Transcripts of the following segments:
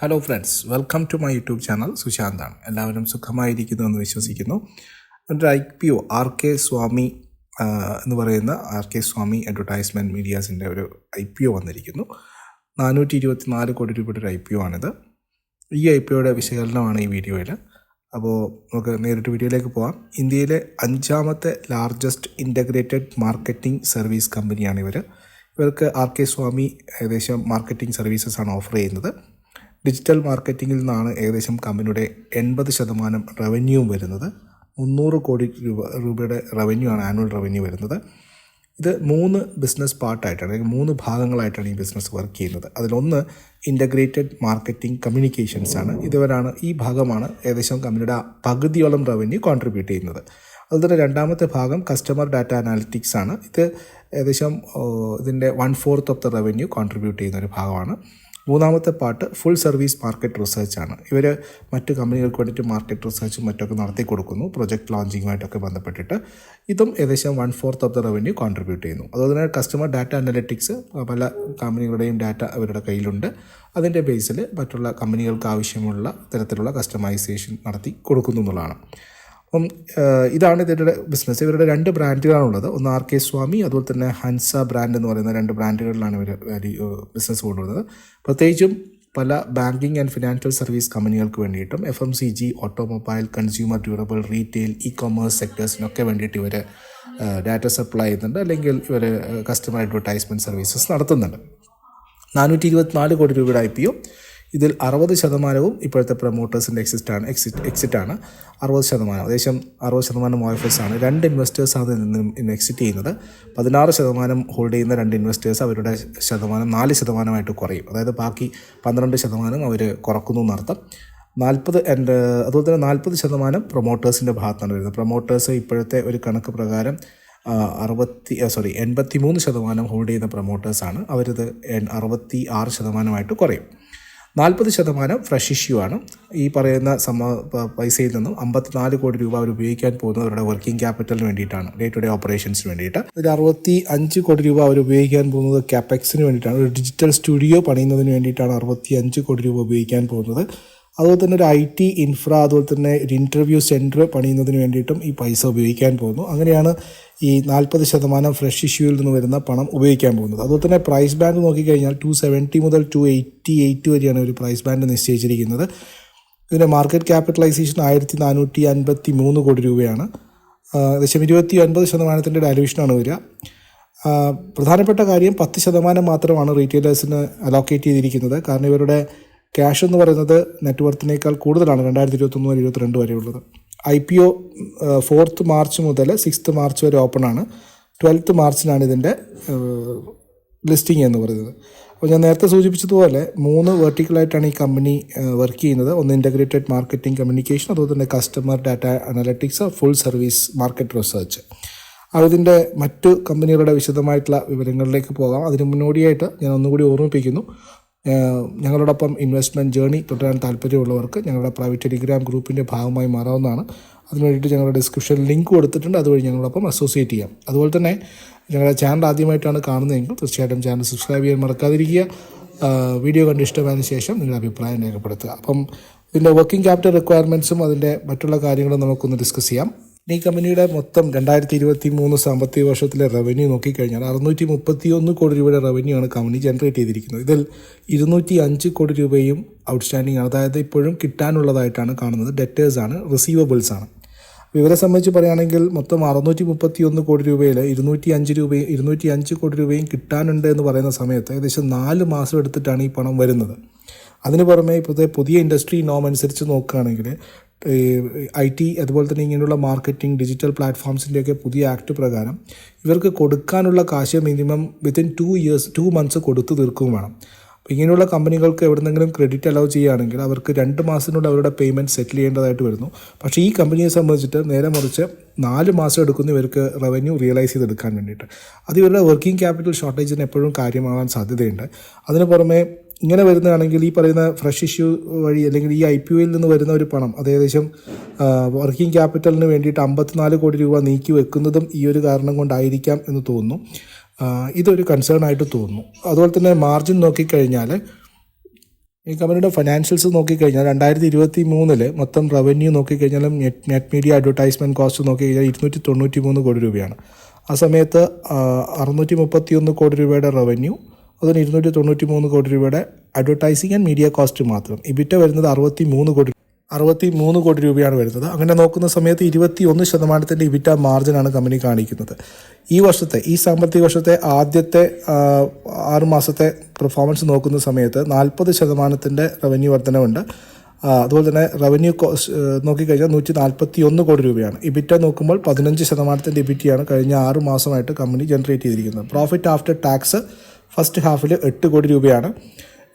Hello friends welcome to my YouTube channel സുശാന്താണ് എല്ലാവരും സുഖമായിരിക്കുന്നു എന്ന് വിശ്വസിക്കുന്നു. ഒരു I P O R K Swami എന്ന് പറയുന്ന ആർ കെ സ്വാമി അഡ്വർടൈസ്മെന്റ് മീഡിയാസിന്റെ ഒരു ഐ പി ഒ വന്നിരിക്കുന്നു. നാനൂറ്റി ഇരുപത്തി നാല് കോടി രൂപയുടെ ഒരു ഐ പി ഒ ആണിത്. ഈ ഐ പി ഒയുടെ വിശകലനമാണ് ഈ വീഡിയോയിൽ അപ്പോൾ നമുക്ക് നേരിട്ട് വീഡിയോയിലേക്ക് പോകാം ഇന്ത്യയിലെ അഞ്ചാമത്തെ ലാർജസ്റ്റ് ഇന്റഗ്രേറ്റഡ് മാർക്കറ്റിംഗ് സർവീസ് കമ്പനിയാണ് ഇവർ ഇവർക്ക് ആർ കെ സ്വാമി ഏകദേശം മാർക്കറ്റിംഗ് സർവീസസ് ആണ് ഓഫർ ചെയ്യുന്നത്. ഡിജിറ്റൽ മാർക്കറ്റിങ്ങിൽ നിന്നാണ് ഏകദേശം കമ്പനിയുടെ എൺപത് ശതമാനം റവന്യൂവും വരുന്നത്. മുന്നൂറ് കോടി രൂപ രൂപയുടെ റവന്യൂ ആണ് ആനുവൽ റവന്യൂ വരുന്നത്. ഇത് മൂന്ന് ബിസിനസ് പാർട്ടായിട്ടാണ് അല്ലെങ്കിൽ മൂന്ന് ഭാഗങ്ങളായിട്ടാണ് ഈ ബിസിനസ് വർക്ക് ചെയ്യുന്നത്. അതിലൊന്ന് ഇന്റഗ്രേറ്റഡ് മാർക്കറ്റിംഗ് കമ്മ്യൂണിക്കേഷൻസ് ആണ്. ഇതുവരാണ് ഈ ഭാഗമാണ് ഏകദേശം കമ്പനിയുടെ പകുതിയോളം റവന്യൂ കോൺട്രിബ്യൂട്ട് ചെയ്യുന്നത്. അതുപോലെ രണ്ടാമത്തെ ഭാഗം കസ്റ്റമർ ഡാറ്റ അനാലിറ്റിക്സ് ആണ്. ഇത് ഏകദേശം ഇതിന്റെ one fourth of the revenue contribute ചെയ്യുന്ന ഒരു ഭാഗമാണ്. മൂന്നാമത്തെ part full service market research ആണ്. ഇവർ മറ്റ് കമ്പനികൾക്ക് വേണ്ടിയിട്ട് മാർക്കറ്റ് റിസർച്ചും മറ്റൊക്കെ നടത്തി കൊടുക്കുന്നു. പ്രൊജക്ട് ലോഞ്ചിങ്ങുമായിട്ടൊക്കെ ബന്ധപ്പെട്ടിട്ട്. ഇതും ഏകദേശം one fourth of the revenue contribute ചെയ്യുന്നു. അതുപോലെ തന്നെ കസ്റ്റമർ ഡാറ്റ അനലറ്റിക്സ് പല കമ്പനികളുടെയും ഡാറ്റ അവരുടെ കയ്യിലുണ്ട്. അതിന്റെ ബേസിൽ മറ്റുള്ള കമ്പനികൾക്ക് ആവശ്യമുള്ള തരത്തിലുള്ള കസ്റ്റമൈസേഷൻ നടത്തി കൊടുക്കുന്നു എന്നുള്ളതാണ്. അപ്പം ഇതാണ് ഇതിന്റെ ബിസിനസ് ഇവരുടെ രണ്ട് ബ്രാൻഡുകളാണുള്ളത് ഒന്ന് ആർ കെ സ്വാമി അതുപോലെ തന്നെ ഹൻസ ബ്രാൻഡ് എന്ന് പറയുന്ന രണ്ട് ബ്രാൻഡുകളിലാണ് ഇവർ ബിസിനസ് കൊണ്ടുവരുന്നത്. പ്രത്യേകിച്ചും പല ബാങ്കിങ് ആൻഡ് ഫിനാൻഷ്യൽ സർവീസ് കമ്പനികൾക്ക് വേണ്ടിയിട്ടും F M C G automobile consumer durable retail e commerce സെക്ടേഴ്സിനൊക്കെ വേണ്ടിയിട്ട് ഇവർ ഡാറ്റ സപ്ലൈ ചെയ്യുന്നുണ്ട്. അല്ലെങ്കിൽ ഇവർ കസ്റ്റമർ അഡ്വർടൈസ്മെന്റ് സർവീസസ് നടത്തുന്നുണ്ട്. നാനൂറ്റി ഇരുപത്തിനാല് കോടി രൂപയുടെ ഐ പി ഒ ഇതിൽ അറുപത് ശതമാനവും ഇപ്പോഴത്തെ പ്രൊമോട്ടേഴ്സിന്റെ എക്സിറ്റ് ആണ് എക്സിറ്റ് എക്സിറ്റ് ആണ്. അറുപത് ശതമാനം ഏകദേശം അറുപത് ശതമാനം ഓഫേഴ്സ് ആണ്. രണ്ട് ഇൻവെസ്റ്റേഴ്സാണ് ഇതിൽ നിന്നും എക്സിറ്റ് ചെയ്യുന്നത്. പതിനാറ് ശതമാനം ഹോൾഡ് ചെയ്യുന്ന രണ്ട് ഇൻവെസ്റ്റേഴ്സ് അവരുടെ ശതമാനം നാല് ശതമാനമായിട്ട് കുറയും. അതായത് ബാക്കി പന്ത്രണ്ട് ശതമാനം അവർ കുറക്കുന്നു എന്നർത്ഥം. നാൽപ്പത് ആൻഡ് അതുപോലെ തന്നെ നാൽപ്പത് ശതമാനം പ്രൊമോട്ടേഴ്സിന്റെ ഭാഗത്താണ് വരുന്നത്. പ്രൊമോട്ടേഴ്സ് ഇപ്പോഴത്തെ ഒരു കണക്ക് പ്രകാരം അറുപത്തി സോറി എൺപത്തി മൂന്ന് ശതമാനം ഹോൾഡ് ചെയ്യുന്ന പ്രൊമോട്ടേഴ്സാണ് അവരിത് അറുപത്തി ആറ് ശതമാനമായിട്ട് കുറയും. നാൽപ്പത് ശതമാനം ഫ്രഷ് ഇഷ്യൂ ആണ്. ഈ പറയുന്ന സമ പൈസയിൽ നിന്നും അമ്പത്തിനാല് കോടി രൂപ അവർ ഉപയോഗിക്കാൻ പോകുന്നത് അവരുടെ വർക്കിംഗ് ക്യാപിറ്റലിന് വേണ്ടിയിട്ടാണ്. ഡേ ടു ഡേ ഓപ്പറേഷൻസിന് വേണ്ടിയിട്ട്. ഇതിൽ അറുപത്തി അഞ്ച് കോടി രൂപ അവർ ഉപയോഗിക്കാൻ പോകുന്നത് ക്യാപെക്സിന് വേണ്ടിയിട്ടാണ്. ഒരു ഡിജിറ്റൽ സ്റ്റുഡിയോ പണിയുന്നതിന് വേണ്ടിയിട്ടാണ് അറുപത്തി അഞ്ച് കോടി രൂപ ഉപയോഗിക്കാൻ പോകുന്നത്. അതുപോലെ തന്നെ ഒരു ഐ ടി ഇൻഫ്ര അതുപോലെ തന്നെ ഒരു ഇന്റർവ്യൂ സെന്റർ പണിയുന്നതിന് വേണ്ടിയിട്ടും ഈ പൈസ ഉപയോഗിക്കാൻ പോകുന്നു. അങ്ങനെയാണ് ഈ നാൽപ്പത് ശതമാനം ഫ്രഷ് ഇഷ്യൂവിൽ നിന്ന് വരുന്ന പണം ഉപയോഗിക്കാൻ പോകുന്നത്. അതുപോലെ തന്നെ പ്രൈസ് ബാൻഡ് നോക്കിക്കഴിഞ്ഞാൽ ടു സെവന്റി മുതൽ ടു എയ്റ്റി എയ്റ്റ് വരെയാണ് ഒരു പ്രൈസ് ബാൻഡ് നിശ്ചയിച്ചിരിക്കുന്നത്. ഇതിന്റെ മാർക്കറ്റ് ക്യാപിറ്റലൈസേഷൻ ആയിരത്തി നാനൂറ്റി അൻപത്തി മൂന്ന് കോടി രൂപയാണ്. ഏകദേശം ഇരുപത്തി ഒൻപത് ശതമാനത്തിന്റെ ഡാലുവേഷനാണ് വരിക. പ്രധാനപ്പെട്ട കാര്യം പത്ത് ശതമാനം മാത്രമാണ് റീറ്റെയിലേഴ്സിന് അലോക്കേറ്റ് ചെയ്തിരിക്കുന്നത്. കാരണം ഇവരുടെ ക്യാഷ് എന്ന് പറയുന്നത് നെറ്റ്വർത്തിനേക്കാൾ കൂടുതലാണ് രണ്ടായിരത്തി ഇരുപത്തൊന്ന് മുതൽ ഇരുപത്തിരണ്ട് വരെയുള്ളത്. I P O fourth March മുതൽ സിക്സ്ത് മാർച്ച് വരെ ഓപ്പൺ ആണ്. ട്വൽത്ത് മാർച്ചിനാണ് ഇതിന്റെ ലിസ്റ്റിംഗ് എന്ന് പറയുന്നത്. അപ്പോൾ ഞാൻ നേരത്തെ സൂചിപ്പിച്ചതുപോലെ മൂന്ന് വെർട്ടിക്കലായിട്ടാണ് ഈ കമ്പനി വർക്ക് ചെയ്യുന്നത്. ഒന്ന് ഇന്റഗ്രേറ്റഡ് മാർക്കറ്റിംഗ് കമ്മ്യൂണിക്കേഷൻ അതുപോലെ തന്നെ customer data analytics full service market research അതിന്റെ മറ്റ് കമ്പനികളുടെ വിശദമായിട്ടുള്ള വിവരങ്ങളിലേക്ക് പോകാം. അതിന് മുന്നോടിയായിട്ട് ഞാൻ ഒന്നുകൂടി ഓർമ്മിപ്പിക്കുന്നു. ഞങ്ങളോടൊപ്പം ഇൻവെസ്റ്റ്മെന്റ് ജേണി തുടരാൻ താല്പര്യമുള്ളവർക്ക് ഞങ്ങളുടെ പ്രൈവറ്റ് ടെലിഗ്രാം ഗ്രൂപ്പിന്റെ ഭാഗമായി മാറാവുന്നതാണ്. അതിന് വേണ്ടിയിട്ട് ഞങ്ങളുടെ ഡിസ്ക്രിപ്ഷനിൽ ലിങ്ക് കൊടുത്തിട്ടുണ്ട്. അതുവഴി ഞങ്ങളോടൊപ്പം അസോസിയേറ്റ് ചെയ്യാം. അതുപോലെ തന്നെ ഞങ്ങളുടെ ചാനൽ ആദ്യമായിട്ടാണ് കാണുന്നതെങ്കിൽ തീർച്ചയായിട്ടും ചാനൽ സബ്സ്ക്രൈബ് ചെയ്യാൻ മറക്കാതിരിക്കുക. വീഡിയോ കണ്ട് ഇഷ്ടമായതിനു ശേഷം നിങ്ങളുടെ അഭിപ്രായം രേഖപ്പെടുത്തുക. അപ്പം ഇതിന്റെ വർക്കിംഗ് ക്യാപിറ്റൽ റിക്വയർമെന്റ്സും അതിന്റെ മറ്റുള്ള കാര്യങ്ങളും നമുക്കൊന്ന് ഡിസ്കസ് ചെയ്യാം. ഈ കമ്പനിയുടെ മൊത്തം രണ്ടായിരത്തി ഇരുപത്തി മൂന്ന് സാമ്പത്തിക വർഷത്തിലെ റവന്യൂ നോക്കിക്കഴിഞ്ഞാൽ അറുന്നൂറ്റി മുപ്പത്തി ഒന്ന് കോടി രൂപയുടെ റവന്യൂ ആണ് കമ്പനി ജനറേറ്റ് ചെയ്തിരിക്കുന്നത്. ഇതിൽ ഇരുന്നൂറ്റി അഞ്ച് കോടി രൂപയും ഔട്ട്സ്റ്റാൻഡിംഗ് ആണ്. അതായത് ഇപ്പോഴും കിട്ടാനുള്ളതായിട്ടാണ് കാണുന്നത്. ഡെറ്റേഴ്സ് ആണ് റിസീവബിൾസ് ആണ്. ഇവരെ സംബന്ധിച്ച് പറയുകയാണെങ്കിൽ മൊത്തം അറുന്നൂറ്റി മുപ്പത്തി ഒന്ന് കോടി രൂപയിൽ ഇരുന്നൂറ്റി അഞ്ച് രൂപയും ഇരുന്നൂറ്റി അഞ്ച് കോടി രൂപയും കിട്ടാനുണ്ട് എന്ന് പറയുന്ന സമയത്ത് ഏകദേശം നാല് മാസം എടുത്തിട്ടാണ് ഈ പണം വരുന്നത്. അതിന് പുറമെ ഇപ്പോഴത്തെ പുതിയ ഇൻഡസ്ട്രി നോം അനുസരിച്ച് നോക്കുകയാണെങ്കിൽ ഐ ടി അതുപോലെ തന്നെ ഇങ്ങനെയുള്ള മാർക്കറ്റിംഗ് ഡിജിറ്റൽ പ്ലാറ്റ്ഫോംസിന്റെയൊക്കെ പുതിയ ആക്ട് പ്രകാരം ഇവർക്ക് കൊടുക്കാനുള്ള കാശ് minimum within two years two months കൊടുത്തു തീർക്കുകയും വേണം. അപ്പോൾ ഇങ്ങനെയുള്ള കമ്പനികൾക്ക് എവിടെന്നെങ്കിലും ക്രെഡിറ്റ് അലൗ ചെയ്യുകയാണെങ്കിൽ അവർക്ക് രണ്ട് മാസത്തിനുള്ള അവരുടെ പേയ്മെന്റ് സെറ്റിൽ ചെയ്യേണ്ടതായിട്ട് വരുന്നു. പക്ഷേ ഈ കമ്പനിയെ സംബന്ധിച്ചിട്ട് നേരെ മറിച്ച് നാല് മാസം എടുക്കുന്നു ഇവർക്ക് റവന്യൂ റിയലൈസ് ചെയ്തെടുക്കാൻ വേണ്ടിയിട്ട്. അത് ഇവരുടെ വർക്കിംഗ് ക്യാപിറ്റൽ ഷോർട്ടേജിന് എപ്പോഴും കാര്യമാകാൻ സാധ്യതയുണ്ട്. അതിന് പുറമെ ഇങ്ങനെ വരുന്നതാണെങ്കിൽ ഈ പറയുന്ന ഫ്രഷ് ഇഷ്യൂ വഴി അല്ലെങ്കിൽ ഈ ഐ പി ഒയിൽ നിന്ന് വരുന്ന ഒരു പണം അത് ഏകദേശം വർക്കിംഗ് ക്യാപിറ്റലിന് വേണ്ടിയിട്ട് അമ്പത്തിനാല് കോടി രൂപ നീക്കി വെക്കുന്നതും ഈ ഒരു കാരണം കൊണ്ടായിരിക്കാം എന്ന് തോന്നുന്നു. ഇതൊരു കൺസേൺ ആയിട്ട് തോന്നുന്നു. അതുപോലെ തന്നെ മാർജിൻ നോക്കിക്കഴിഞ്ഞാൽ ഈ കമ്പനിയുടെ ഫൈനാൻഷ്യൽസ് നോക്കിക്കഴിഞ്ഞാൽ രണ്ടായിരത്തി ഇരുപത്തി മൂന്നിൽ മൊത്തം revenue നോക്കിക്കഴിഞ്ഞാലും net net media advertisement cost നോക്കിക്കഴിഞ്ഞാൽ ഇരുന്നൂറ്റി തൊണ്ണൂറ്റി മൂന്ന് കോടി രൂപയാണ്. ആ സമയത്ത് അറുന്നൂറ്റി മുപ്പത്തി ഒന്ന് കോടി രൂപയുടെ റവന്യൂ അതിന് ഇരുന്നൂറ്റി തൊണ്ണൂറ്റി മൂന്ന് കോടി രൂപയുടെ അഡ്വർടൈസിങ് ആൻഡ് മീഡിയ കോസ്റ്റ് മാത്രം. ഇബിറ്റ വരുന്നത് അറുപത്തി മൂന്ന് കോടി അറുപത്തി മൂന്ന് കോടി രൂപയാണ് വരുന്നത്. അങ്ങനെ നോക്കുന്ന സമയത്ത് ഇരുപത്തി ഒന്ന് ശതമാനത്തിന്റെ ഇബിറ്റ മാർജിനാണ് കമ്പനി കാണിക്കുന്നത്. ഈ വർഷത്തെ ഈ സാമ്പത്തിക വർഷത്തെ ആദ്യത്തെ ആറ് മാസത്തെ പെർഫോമൻസ് നോക്കുന്ന സമയത്ത് നാൽപ്പത് ശതമാനത്തിന്റെ റവന്യൂ വർധനവുണ്ട്. അതുപോലെ തന്നെ റവന്യൂ നോക്കിക്കഴിഞ്ഞാൽ നൂറ്റി നാൽപ്പത്തി ഒന്ന് കോടി രൂപയാണ്. ഇബിറ്റ നോക്കുമ്പോൾ പതിനഞ്ച് ശതമാനത്തിന്റെ ഇബിറ്റിയാണ് കഴിഞ്ഞ ആറ് മാസമായിട്ട് കമ്പനി ജനറേറ്റ് ചെയ്തിരിക്കുന്നത്. പ്രോഫിറ്റ് ആഫ്റ്റർ ടാക്സ് ഫസ്റ്റ് ഹാഫിൽ എട്ട് കോടി രൂപയാണ്.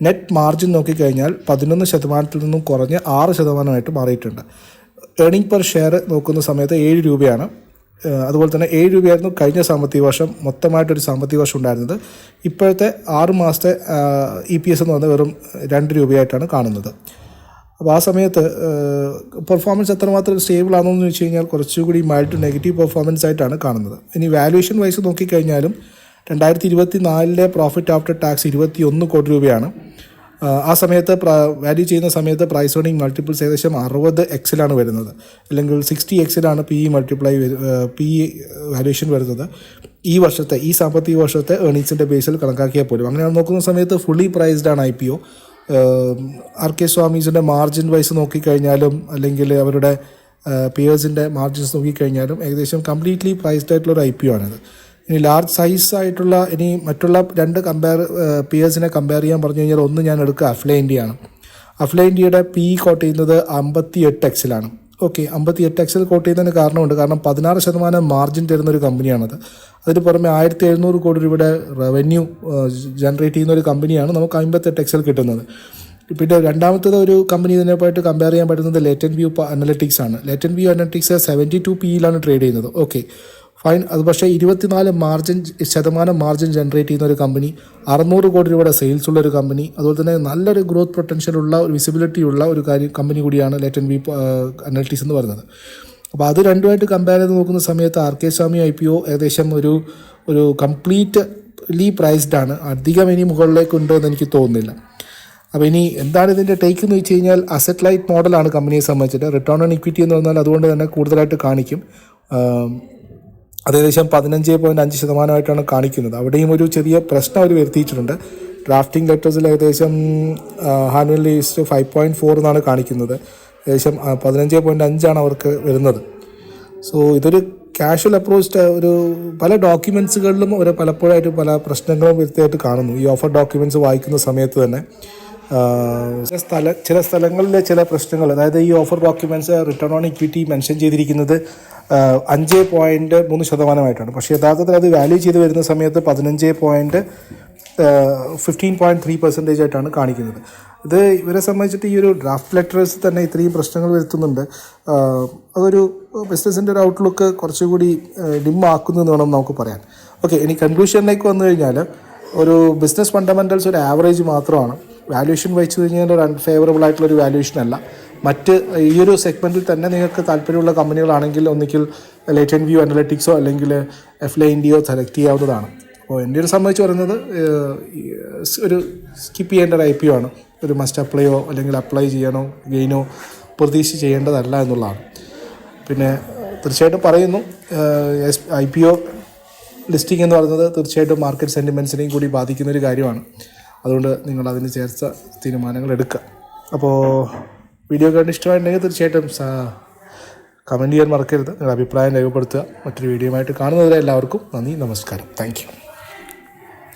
നെറ്റ് മാർജിൻ നോക്കിക്കഴിഞ്ഞാൽ പതിനൊന്ന് ശതമാനത്തിൽ നിന്നും കുറഞ്ഞ് ആറ് ശതമാനമായിട്ട് മാറിയിട്ടുണ്ട്. ഏണിംഗ് പെർ ഷെയർ നോക്കുന്ന സമയത്ത് ഏഴ് രൂപയാണ്. അതുപോലെ തന്നെ ഏഴ് രൂപയായിരുന്നു കഴിഞ്ഞ സാമ്പത്തിക വർഷം മൊത്തമായിട്ടൊരു സാമ്പത്തിക വർഷം ഉണ്ടായിരുന്നത്. ഇപ്പോഴത്തെ ആറ് മാസത്തെ ഇ പി എസ് എന്ന് പറഞ്ഞാൽ വെറും രണ്ട് രൂപയായിട്ടാണ് കാണുന്നത്. അപ്പോൾ ആ സമയത്ത് പെർഫോമൻസ് എത്രമാത്രം സ്റ്റേബിൾ ആണോ എന്ന് വെച്ച് കഴിഞ്ഞാൽ കുറച്ചുകൂടി മൈൽഡ് നെഗറ്റീവ് പെർഫോമൻസ് ആയിട്ടാണ് കാണുന്നത്. ഇനി വാല്യുവേഷൻ വൈസ് നോക്കിക്കഴിഞ്ഞാലും രണ്ടായിരത്തി ഇരുപത്തി നാലിലെ പ്രോഫിറ്റ് ആഫ്റ്റർ ടാക്സ് ഇരുപത്തി ഒന്ന് കോടി രൂപയാണ്. ആ, സമയത്ത് വാല്യൂ ചെയ്യുന്ന സമയത്ത് പ്രൈസ് ഏർണിംഗ് മൾട്ടിപ്പിൾസ് ഏകദേശം അറുപത് എക്സിലാണ് വരുന്നത്. അല്ലെങ്കിൽ sixty എക്സിലാണ് P E multiply P E വരുന്നത്. ഈ വർഷത്തെ ഈ സാമ്പത്തിക വർഷത്തെ ഏർണിങ്സിന്റെ ബേസിൽ കണക്കാക്കിയാൽ പോലും. അങ്ങനെ നോക്കുന്ന സമയത്ത് ഫുള്ളി പ്രൈസ്ഡ് ആണ് I P O R K സ്വാമീസിന്റെ margin wise നോക്കിക്കഴിഞ്ഞാലും അല്ലെങ്കിൽ അവരുടെ പിയേഴ്സിന്റെ മാർജിൻസ് നോക്കിക്കഴിഞ്ഞാലും ഏകദേശം കംപ്ലീറ്റ്ലി പ്രൈസ്ഡ് ആയിട്ടുള്ള ഒരു ഐ പി ഒ ആണിത്. ഇനി ലാർജ് സൈസ് ആയിട്ടുള്ള ഇനി മറ്റുള്ള രണ്ട് കമ്പയർ പിയേഴ്സിനെ കമ്പയർ ചെയ്യാൻ പറഞ്ഞു കഴിഞ്ഞാൽ ഒന്ന് ഞാൻ എടുക്കുക അഫ്ല ഇന്ത്യയാണ് അഫ്ല ഇന്ത്യയുടെ പി കോട്ട് ചെയ്യുന്നത് അമ്പത്തി എട്ട് എക്സിലാണ് ഓക്കെ അമ്പത്തി എട്ട് എക്സിൽ കോട്ട് ചെയ്യുന്നതിന് കാരണമുണ്ട്. കാരണം പതിനാറ് ശതമാനം മാർജിൻ തരുന്ന ഒരു കമ്പനിയാണത് അതിന് പുറമെ ആയിരത്തി എഴുന്നൂറ് കോടി രൂപയുടെ റവന്യൂ ജനറേറ്റ് ചെയ്യുന്ന ഒരു കമ്പനിയാണ് നമുക്ക് അമ്പത്തെട്ട് എക്സിൽ കിട്ടുന്നത്. പിന്നെ രണ്ടാമത്തത് ഒരു കമ്പനി ഇതിനെപ്പായിട്ട് കമ്പയർ ചെയ്യാൻ പറ്റുന്നത് ലേറ്റൻ വ്യൂ അനലറ്റിക്സ് ആണ്. Latent View Analytics seventy two പിയിലാണ് trade ചെയ്യുന്നത്. ഓക്കെ ഫൈൻ അത് പക്ഷേ ഇരുപത്തിനാല് മാർജിൻ ശതമാനം മാർജിൻ ജനറേറ്റ് ചെയ്യുന്ന ഒരു കമ്പനി അറുന്നൂറ് കോടി രൂപയുടെ സെയിൽസ് ഉള്ള ഒരു കമ്പനി അതുപോലെ തന്നെ നല്ലൊരു ഗ്രോത്ത് പൊട്ടൻഷ്യൽ ഉള്ള ഒരു വിസിബിലിറ്റി ഉള്ള ഒരു കാര്യം കമ്പനി കൂടിയാണ് ലേറ്റൻ വി അനലിറ്റിക്സ് എന്ന് പറയുന്നത്. അപ്പോൾ അത് രണ്ടുമായിട്ട് കമ്പയർ ചെയ്ത് നോക്കുന്ന സമയത്ത് R K Swamy I P O ഏകദേശം ഒരു ഒരു കംപ്ലീറ്റ്ലി പ്രൈസ്ഡ് ആണ്. അധികം ഇനി മുകളിലേക്ക് ഉണ്ടോ എന്ന് എനിക്ക് തോന്നുന്നില്ല. അപ്പോൾ ഇനി എന്താണ് ഇതിന്റെ ടേക്ക് എന്ന് വെച്ച് കഴിഞ്ഞാൽ അസറ്റ് ലൈറ്റ് മോഡലാണ് കമ്പനിയെ സംബന്ധിച്ചിട്ട്. റിട്ടേൺ ഓൺ ഇക്വിറ്റി എന്ന് പറഞ്ഞാൽ അതുകൊണ്ട് തന്നെ കൂടുതലായിട്ട് കാണിക്കും. അത് ഏകദേശം പതിനഞ്ച് പോയിന്റ് അഞ്ച് ശതമാനമായിട്ടാണ് കാണിക്കുന്നത്. അവിടെയും ഒരു ചെറിയ പ്രശ്നം അവർ വരുത്തിയിട്ടുണ്ട്. ഡ്രാഫ്റ്റിംഗ് ലെറ്റേഴ്സിൽ ഏകദേശം annual least five point four എന്നാണ് കാണിക്കുന്നത്. ഏകദേശം പതിനഞ്ച് പോയിന്റ് അഞ്ചാണ് അവർക്ക് വരുന്നത്. സോ ഇതൊരു കാഷ്വൽ അപ്രോച്ച് ഒരു പല ഡോക്യുമെൻസുകളിലും ഒരു പലപ്പോഴായിട്ട് പല പ്രശ്നങ്ങളും വരുത്തിയായിട്ട് കാണുന്നു. ഈ ഓഫർ ഡോക്യുമെന്റ്സ് വായിക്കുന്ന സമയത്ത് തന്നെ. ചില സ്ഥല ചില സ്ഥലങ്ങളിലെ ചില പ്രശ്നങ്ങൾ അതായത് ഈ offer documents return on equity mention ചെയ്തിരിക്കുന്നത് അഞ്ച് പോയിന്റ് മൂന്ന് ശതമാനമായിട്ടാണ് പക്ഷേ യഥാർത്ഥത്തിൽ അത് വാല്യൂ ചെയ്ത് വരുന്ന സമയത്ത് പതിനഞ്ച് point fifteen point three percentage ആയിട്ടാണ് കാണിക്കുന്നത്. ഇത് ഇവരെ സംബന്ധിച്ചിട്ട് ഈ ഒരു ഡ്രാഫ്റ്റ് ലെറ്റേഴ്സ് തന്നെ ഇത്രയും പ്രശ്നങ്ങൾ വരുത്തുന്നുണ്ട്. അതൊരു ബിസിനസ്സിന്റെ ഒരു ഔട്ട്ലുക്ക് കുറച്ചുകൂടി ഡിം ആക്കുന്നു എന്ന് വേണം നമുക്ക് പറയാൻ. ഓക്കെ ഇനി കൺക്ലൂഷനിലേക്ക് വന്നു കഴിഞ്ഞാൽ ഒരു ബിസിനസ് ഫണ്ടമെന്റൽസ് ഒരു ആവറേജ് മാത്രമാണ്. വാല്യൂഷൻ വെച്ച് കഴിഞ്ഞാൽ ഒരു അൺഫേവറബിൾ ആയിട്ടുള്ള ഒരു വാല്യൂഷൻ അല്ല. മറ്റ് ഈ ഒരു സെഗ്മെന്റിൽ തന്നെ നിങ്ങൾക്ക് താല്പര്യമുള്ള കമ്പനികളാണെങ്കിൽ ഒന്നിക്കിൽ ലേറ്റൻ വ്യൂ അനലറ്റിക്സോ അല്ലെങ്കിൽ എഫ് ലൈ ഇൻഡിയോ സെലക്ട് ചെയ്യാവുന്നതാണ്. അപ്പോൾ എന്റെ ഒരു സംബന്ധിച്ച് പറയുന്നത് ഒരു സ്കിപ്പ് ചെയ്യേണ്ട ഒരു ഐ പി ആണ്. ഒരു മസ്റ്റ് അപ്ലൈയോ അല്ലെങ്കിൽ അപ്ലൈ ചെയ്യണോ ഗെയിനോ പ്രതീക്ഷിച്ച് ചെയ്യേണ്ടതല്ല എന്നുള്ളതാണ്. പിന്നെ തീർച്ചയായിട്ടും പറയുന്നു ഐ പി ഒ ലിസ്റ്റിംഗ് എന്ന് പറയുന്നത് തീർച്ചയായിട്ടും മാർക്കറ്റ് സെന്റിമെൻസിനെയും കൂടി ബാധിക്കുന്ന ഒരു കാര്യമാണ്. അതുകൊണ്ട് നിങ്ങൾ അതിന് ചേർത്ത തീരുമാനങ്ങൾ എടുക്കുക. അപ്പോൾ വീഡിയോ കണ്ട് ഇഷ്ടമായിട്ടുണ്ടെങ്കിൽ തീർച്ചയായിട്ടും കമന്റ് ചെയ്യാൻ മറക്കരുത്. നിങ്ങളുടെ അഭിപ്രായം രേഖപ്പെടുത്തുക. മറ്റൊരു വീഡിയോയുമായിട്ട് കാണുന്നവരെ എല്ലാവർക്കും നന്ദി നമസ്കാരം. താങ്ക്